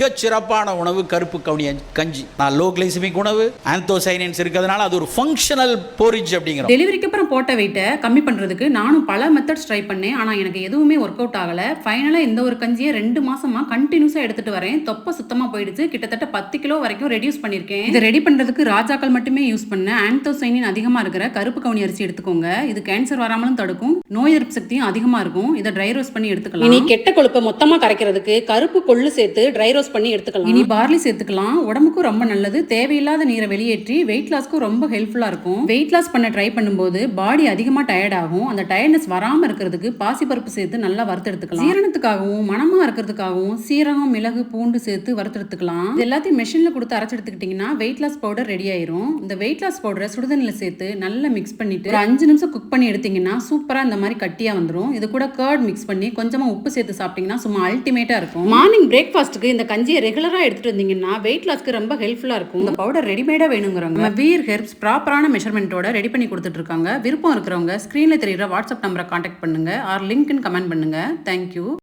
மிகச் சிறப்பான உணவு கருப்பு கவுனி அஞ்சு- கஞ்சி. நான் லோ கிளைசமிக் உணவு ஆந்தோசைனன்ஸ் இருக்கிறதுனால அது ஒரு ஃபங்க்ஷனல் போரிஜ் அப்படிங்கிறோம் டெலிவரிக்கு அப்புறம் போட்ட வெயிட்டை கம்மி பண்ணுறதுக்கு நானும் பல மெத்தட்ஸ் ட்ரை பண்ணேன். ஆனால் எனக்கு எதுவுமே ஒர்க் அவுட் ஆகலை. ஃபைனலாக இந்த ஒரு கஞ்சியை ரெண்டு மாசமா கண்டினியூஸாக எடுத்துட்டு வரேன். தொப்பை சுத்தமாக போயிடுச்சு. கிட்டத்தட்ட பத்து கிலோ வரைக்கும் ரெடியூஸ் பண்ணியிருக்கேன். இதை ரெடி பண்ணுறதுக்கு ராஜாக்கள் மட்டுமே யூஸ் பண்ண. ஆன்தோசைனின் அதிகமாக இருக்கிற கருப்பு கவுனி அரிசி எடுத்துக்கோங்க. இது கேன்சர் வராமலும் தடுக்கும். நோய் எதிர்ப்பு சக்தியும் அதிகமாக இருக்கும். இதை ட்ரை ரோஸ்ட் பண்ணி எடுத்துக்கலாம். இனி கெட்ட கொழுப்பை மொத்தமாக கரைக்கிறதுக்கு கருப்பு கொள்ளு சேர்த்து ட்ரை பண்ணி எடுத்துக்கலாம். இனி பார்லி சேர்த்துக்கலாம். உடம்புக்கும் ரொம்ப நல்லது. தேவையில்லாத நீரை வெளியேற்றி வெயிட் லாஸ்க்கும் ரொம்ப ஹெல்ப்ஃபுல்லாக இருக்கும். வெயிட் லாஸ் பண்ண ட்ரை பண்ணும்போது பாடி அதிகமாக டயர்ட் ஆகும். அந்த டயர்ட்னஸ் வராமல் இருக்கிறதுக்கு பாசிப்பருப்பு சேர்த்து நல்லா வறுத்தெடுத்துக்கலாம். சீரணத்துக்காகவும் மனமாக இருக்கிறதுக்காகவும் சீரகம் மிளகு பூண்டு சேர்த்து வறுத்தெடுத்துக்கலாம். இது எல்லாத்தையும் மிஷினில் கொடுத்து அரைச்சி எடுத்துக்கிட்டிங்கன்னா வெயிட் லாஸ் பவுடர் ரெடி ஆயிரும். இந்த வெயிட் லாஸ் பவுடரை சுடுதண்ணில் சேர்த்து நல்லா மிக்ஸ் பண்ணிட்டு ஒரு அஞ்சு நிமிஷம் குக் பண்ணி எடுத்தீங்கன்னா சூப்பராக இந்த மாதிரி கட்டியாக வந்துடும் இது கூட கர்ட் மிக்ஸ் பண்ணி கொஞ்சமாக உப்பு சேர்த்து சாப்பிட்டீங்கன்னா சும்மா அல்டிமேட்டாக இருக்கும். மார்னிங் பிரேக்ஃபாஸ்ட்டுக்கு இந்த கஞ்சியை ரெகுலராக எடுத்துட்டு வந்தீங்கன்னா வெயிட் லாஸ்க்கு ரொம்ப ஹெல்ப்ஃபுல்லாக இருக்கும். இந்த பவுடர் ரெடிமேடாக வேணுங்கிறவங்க வீர் ஹெர்ப்ஸ் ப்ராப்பரான மெஷர்மெண்ட்டோட ரெடி பண்ணி கொடுத்துட்டு இருக்காங்க விருப்பம் இருக்கிறவங்க ஸ்க்ரீனில் தெரியுற வாட்ஸ்அப் நம்பரை காண்டாக்ட் பண்ணுங்க. ஆர் லிங்க்னு கமெண்ட் பண்ணுங்க. Thank you